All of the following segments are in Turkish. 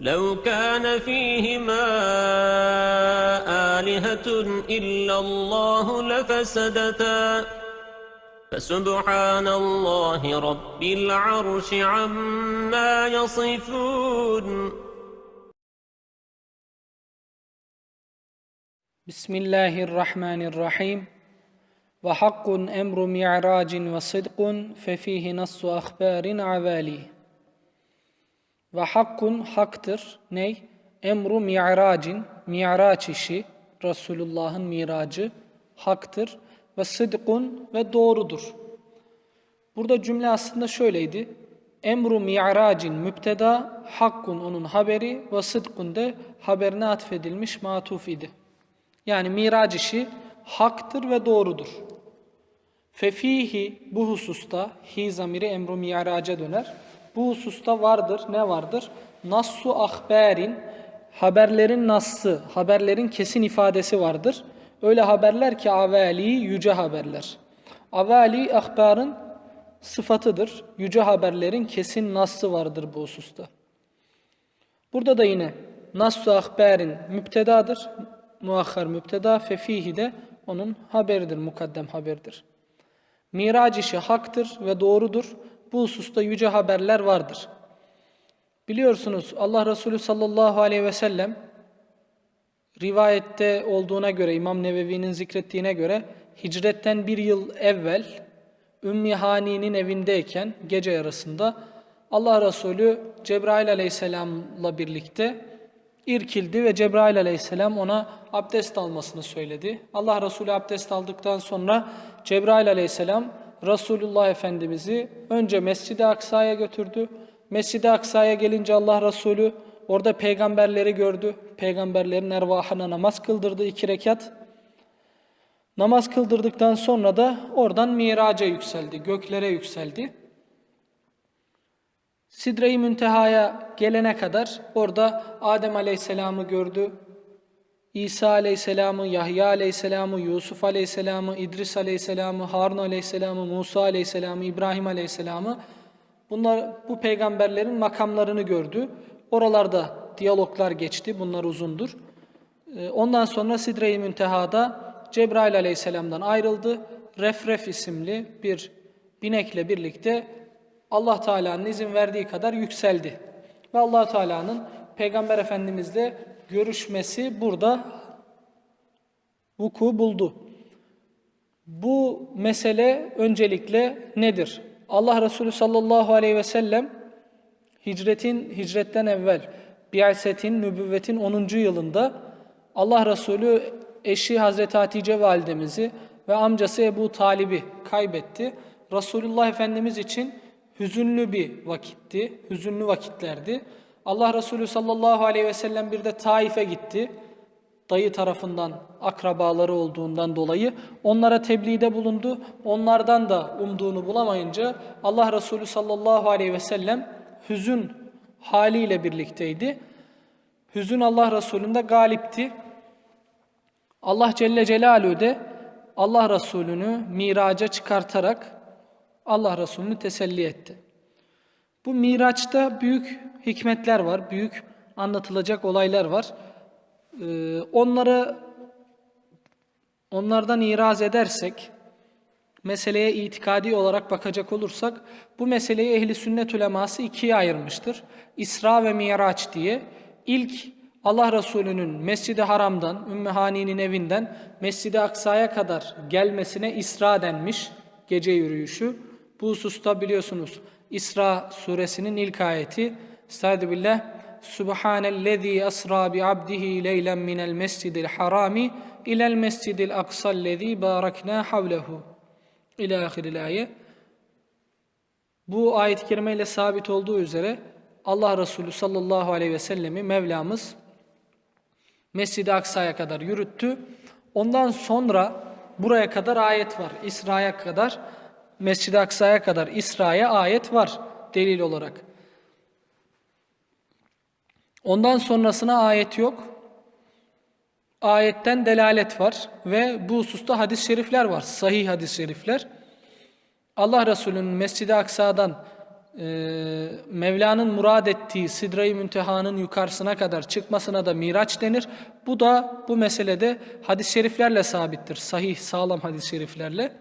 لو كان فيهما آلهة إلا الله لفسدتا. فسبحان الله رب العرش عما يصفون. بسم الله الرحمن الرحيم. وحق أمر معراج وصدق ففيه نص أخبار عوالي. Ve hakkun haktır. Ney? Emru mi'racin, mi'raç işi, Resulullah'ın miracı haktır. Ve sıdkun ve doğrudur. Burada cümle aslında şöyleydi. Emru mi'racin müpteda, hakkun onun haberi ve sıdkun de haberine atfedilmiş matuf idi. Yani mirac işi haktır ve doğrudur. Fefihi bu hususta hi zamiri emru mi'raca döner. Bu hususta vardır. Ne vardır? Nassu ahberin haberlerin nassı, haberlerin kesin ifadesi vardır. Öyle haberler ki avali yüce haberler. Avali ahbarın sıfatıdır. Yüce haberlerin kesin nassı vardır bu hususta. Burada da yine nassu ahberin müptedadır. Muakhar müpteda fefihi de onun haberidir, mukaddem haberdir. Mirac işi haktır ve doğrudur. Bu hususta yüce haberler vardır. Biliyorsunuz Allah Resulü sallallahu aleyhi ve sellem rivayette olduğuna göre İmam Nevevi'nin zikrettiğine göre hicretten bir yıl evvel Ümmi Hani'nin evindeyken gece yarısında Allah Resulü Cebrail aleyhisselamla birlikte irkildi ve Cebrail aleyhisselam ona abdest almasını söyledi. Allah Resulü abdest aldıktan sonra Cebrail aleyhisselam Resulullah Efendimiz'i önce Mescid-i Aksa'ya götürdü. Mescid-i Aksa'ya gelince Allah Resulü orada peygamberleri gördü. Peygamberlerin ervahına namaz kıldırdı iki rekat. Namaz kıldırdıktan sonra da oradan miraca yükseldi, göklere yükseldi. Sidre-i Münteha'ya gelene kadar orada Adem Aleyhisselam'ı gördü. İsa Aleyhisselam'ı, Yahya Aleyhisselam'ı, Yusuf Aleyhisselam'ı, İdris Aleyhisselam'ı, Harun Aleyhisselam'ı, Musa Aleyhisselam'ı, İbrahim Aleyhisselam'ı bunlar bu peygamberlerin makamlarını gördü. Oralarda diyaloglar geçti. Bunlar uzundur. Ee, Ondan sonra Sidre-i Münteha'da Cebrail Aleyhisselam'dan ayrıldı. Refref isimli bir binekle birlikte Allah Teala'nın izin verdiği kadar yükseldi. Ve Allah Teala'nın Peygamber Efendimizle görüşmesi burada vuku buldu. Bu mesele öncelikle nedir? Allah Resulü sallallahu aleyhi ve sellem hicretin hicretten evvel biasetin nübüvvetin 10. yılında Allah Resulü eşi Hazreti Hatice validemizi ve amcası Ebu Talib'i kaybetti. Resulullah Efendimiz için hüzünlü bir vakitti, hüzünlü vakitlerdi. Allah Resulü sallallahu aleyhi ve sellem bir de Taif'e gitti. Dayı tarafından akrabaları olduğundan dolayı onlara tebliğde bulundu. Onlardan da umduğunu bulamayınca Allah Resulü sallallahu aleyhi ve sellem hüzün haliyle birlikteydi. Hüzün Allah Resulü'nde galipti. Allah Celle Celaluhu de Allah Resulü'nü miraca çıkartarak Allah Resulü'nü teselli etti. Bu miraçta büyük hikmetler var, büyük anlatılacak olaylar var. Ee, onları onlardan iraz edersek, meseleye itikadi olarak bakacak olursak, bu meseleyi ehli sünnet uleması ikiye ayırmıştır. İsra ve Miraç diye. İlk Allah Resulü'nün Mescid-i Haram'dan, Ümmü Hani'nin evinden Mescid-i Aksa'ya kadar gelmesine İsra denmiş, gece yürüyüşü. Bu hususta biliyorsunuz İsra suresinin ilk ayeti. Estaizu billah. Subhanellezi asra bi abdihi leylen minel mescidil harami ilel mescidil aksallezi barakna havlehu. İlâ ahiril ayet. Bu ayet-i kerimeyle sabit olduğu üzere Allah Resulü sallallahu aleyhi ve sellemi Mevlamız Mescid-i Aksa'ya kadar yürüttü. Ondan sonra buraya kadar ayet var. İsra'ya kadar, Mescid-i Aksa'ya kadar İsra'ya ayet var delil olarak. Ondan sonrasına ayet yok. Ayetten delalet var ve bu hususta hadis-i şerifler var. Sahih hadis-i şerifler. Allah Resulü'nün Mescid-i Aksa'dan e, Mevla'nın murad ettiği Sidre-i Münteha'nın yukarısına kadar çıkmasına da miraç denir. Bu da bu meselede hadis-i şeriflerle sabittir. Sahih, sağlam hadis-i şeriflerle.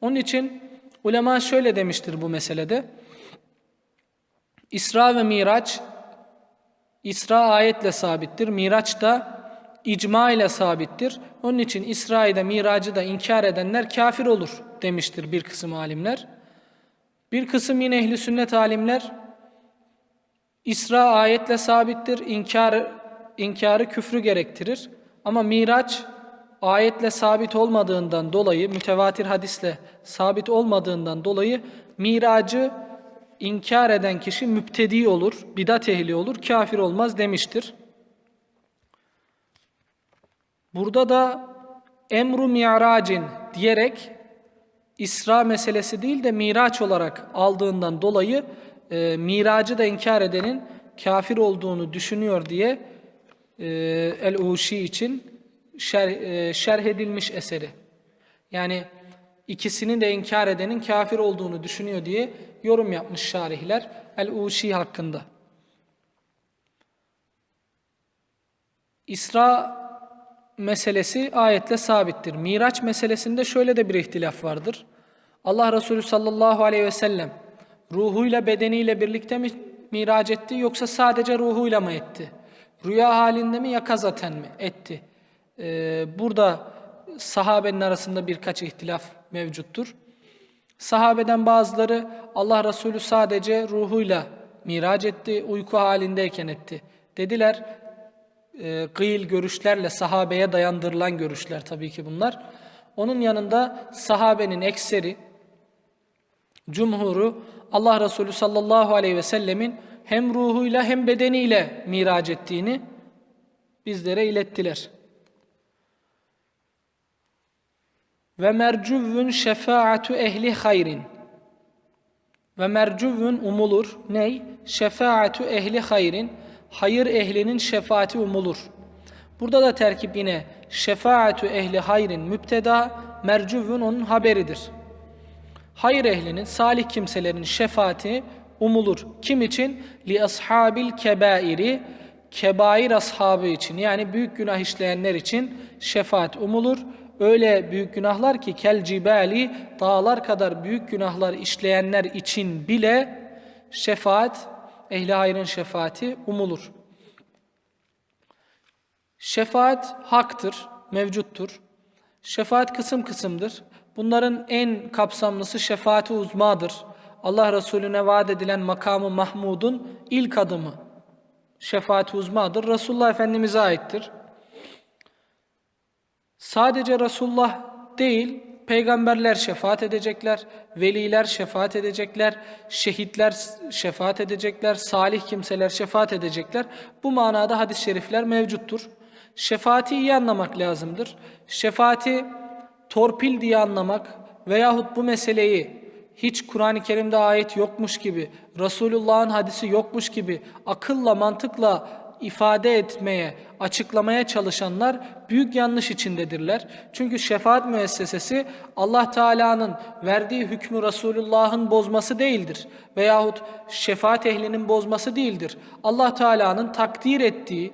Onun için ulema şöyle demiştir bu meselede. İsra ve Miraç İsra ayetle sabittir. Miraç da icma ile sabittir. Onun için İsra'yı da Mirac'ı da inkar edenler kafir olur demiştir bir kısım alimler. Bir kısım yine ehli sünnet alimler İsra ayetle sabittir. İnkar, inkarı küfrü gerektirir. Ama Miraç ayetle sabit olmadığından dolayı, mütevatir hadisle sabit olmadığından dolayı miracı inkar eden kişi müptedi olur, bidat ehli olur, kafir olmaz demiştir. Burada da emru mi'racin diyerek İsra meselesi değil de miraç olarak aldığından dolayı e, miracı da inkar edenin kafir olduğunu düşünüyor diye e, El-Uşi için şer, e, şerh edilmiş eseri. Yani ikisini de inkar edenin kafir olduğunu düşünüyor diye yorum yapmış şarihler El-Uşi hakkında. İsra meselesi ayetle sabittir. Miraç meselesinde şöyle de bir ihtilaf vardır. Allah Resulü sallallahu aleyhi ve sellem ruhuyla bedeniyle birlikte mi miraç etti yoksa sadece ruhuyla mı etti? Rüya halinde mi yakazaten mi etti? Ee, burada sahabenin arasında birkaç ihtilaf mevcuttur. Sahabeden bazıları Allah Resulü sadece ruhuyla miraç etti, uyku halindeyken etti. Dediler, e, gıyıl görüşlerle sahabeye dayandırılan görüşler tabii ki bunlar. Onun yanında sahabenin ekseri, cumhuru Allah Resulü sallallahu aleyhi ve sellemin hem ruhuyla hem bedeniyle miraç ettiğini bizlere ilettiler. Ve mercuvvun şefaatu ehli hayrin. Ve mercuvvun umulur. Ney? Şefaatu ehli hayrin. Hayır ehlinin şefaati umulur. Burada da terkip yine şefaatu ehli hayrin müpteda, mercuvvun onun haberidir. Hayır ehlinin, salih kimselerin şefaati umulur. Kim için? Li ashabil kebairi, kebair ashabı için yani büyük günah işleyenler için şefaat umulur. Öyle büyük günahlar ki kel cibali dağlar kadar büyük günahlar işleyenler için bile şefaat, ehli hayrın şefaati umulur. Şefaat haktır, mevcuttur. Şefaat kısım kısımdır. Bunların en kapsamlısı şefaati uzmadır. Allah Resulüne vaat edilen makamı Mahmud'un ilk adımı. Şefaati uzmadır. Resulullah Efendimiz'e aittir. Sadece Resulullah değil, peygamberler şefaat edecekler, veliler şefaat edecekler, şehitler şefaat edecekler, salih kimseler şefaat edecekler. Bu manada hadis-i şerifler mevcuttur. Şefaati iyi anlamak lazımdır. Şefaati torpil diye anlamak veyahut bu meseleyi hiç Kur'an-ı Kerim'de ayet yokmuş gibi, Resulullah'ın hadisi yokmuş gibi akılla, mantıkla ifade etmeye, açıklamaya çalışanlar büyük yanlış içindedirler. Çünkü şefaat müessesesi Allah Teala'nın verdiği hükmü Resulullah'ın bozması değildir. Veyahut şefaat ehlinin bozması değildir. Allah Teala'nın takdir ettiği,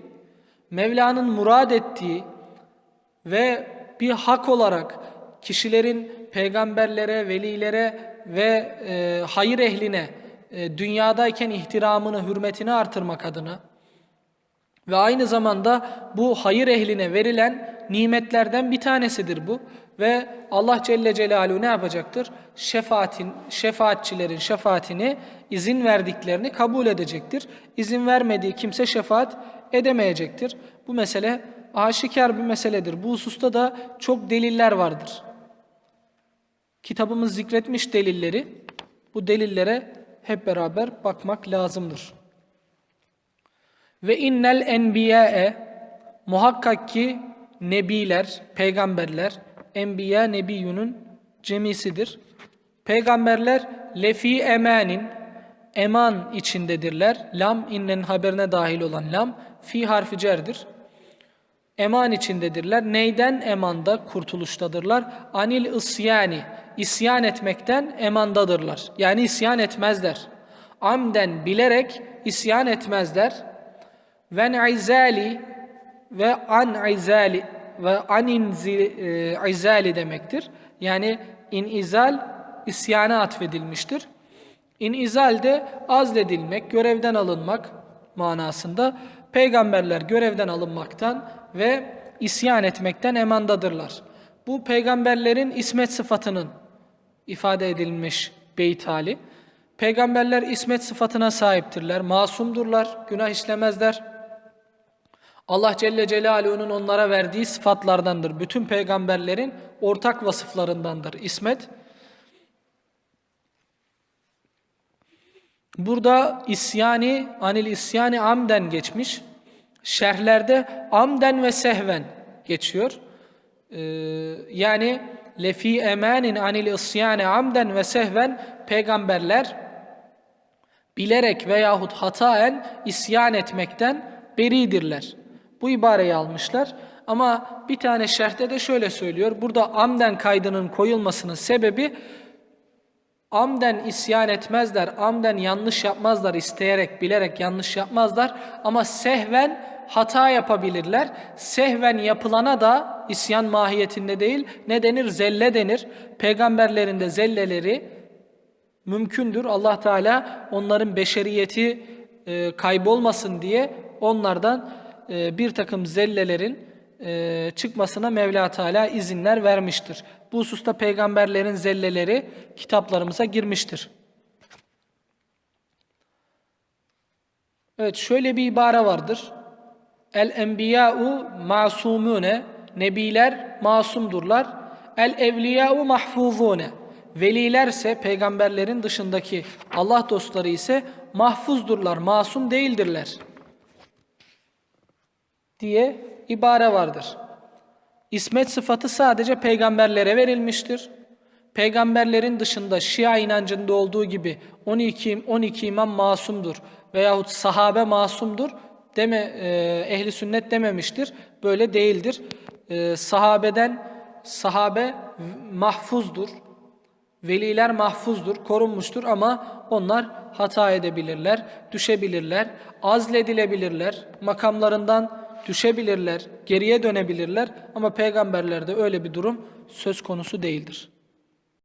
Mevla'nın murad ettiği ve bir hak olarak kişilerin peygamberlere, velilere ve e, hayır ehline e, dünyadayken ihtiramını, hürmetini artırmak adına ve aynı zamanda bu hayır ehline verilen nimetlerden bir tanesidir bu. Ve Allah Celle Celaluhu ne yapacaktır? Şefaatin, şefaatçilerin şefaatini, izin verdiklerini kabul edecektir. İzin vermediği kimse şefaat edemeyecektir. Bu mesele aşikar bir meseledir. Bu hususta da çok deliller vardır. Kitabımız zikretmiş delilleri, bu delillere hep beraber bakmak lazımdır. Ve innel enbiya'e muhakkak ki nebiler, peygamberler, enbiya nebiyünün cemisidir. Peygamberler lefi emanin eman içindedirler. Lam innen haberine dahil olan lam fi harfi cerdir. Eman içindedirler. Neyden emanda kurtuluştadırlar? Anil isyani isyan etmekten emandadırlar. Yani isyan etmezler. amden bilerek isyan etmezler. Ve izali ve an izali ve an e, izali demektir. Yani inizal isyana atfedilmiştir. İnizal de azledilmek, görevden alınmak manasında. Peygamberler görevden alınmaktan ve isyan etmekten emandadırlar. Bu peygamberlerin ismet sıfatının ifade edilmiş beyt hali. Peygamberler ismet sıfatına sahiptirler, masumdurlar, günah işlemezler. Allah Celle Celaluhu'nun onlara verdiği sıfatlardandır. Bütün peygamberlerin ortak vasıflarındandır ismet. Burada isyani, anil isyani amden geçmiş. Şerhlerde amden ve sehven geçiyor. Ee, yani lefi emanin anil isyani amden ve sehven peygamberler bilerek veyahut hataen isyan etmekten beridirler. Bu ibareyi almışlar. Ama bir tane şerhte de şöyle söylüyor. Burada amden kaydının koyulmasının sebebi amden isyan etmezler, amden yanlış yapmazlar, isteyerek, bilerek yanlış yapmazlar ama sehven hata yapabilirler. Sehven yapılana da isyan mahiyetinde değil, ne denir? Zelle denir. Peygamberlerin de zelleleri mümkündür. Allah Teala onların beşeriyeti e, kaybolmasın diye onlardan e, bir takım zellelerin e, çıkmasına Mevla Teala izinler vermiştir. Bu hususta peygamberlerin zelleleri kitaplarımıza girmiştir. Evet şöyle bir ibare vardır. El enbiya'u masumune Nebiler masumdurlar. El evliya'u mahfuzune Velilerse peygamberlerin dışındaki Allah dostları ise mahfuzdurlar, masum değildirler diye ibare vardır. İsmet sıfatı sadece peygamberlere verilmiştir. Peygamberlerin dışında Şia inancında olduğu gibi 12 12 imam masumdur veyahut sahabe masumdur deme e, ehli sünnet dememiştir. Böyle değildir. E, sahabeden sahabe mahfuzdur. Veliler mahfuzdur, korunmuştur ama onlar hata edebilirler, düşebilirler, azledilebilirler, makamlarından düşebilirler, geriye dönebilirler ama peygamberlerde öyle bir durum söz konusu değildir.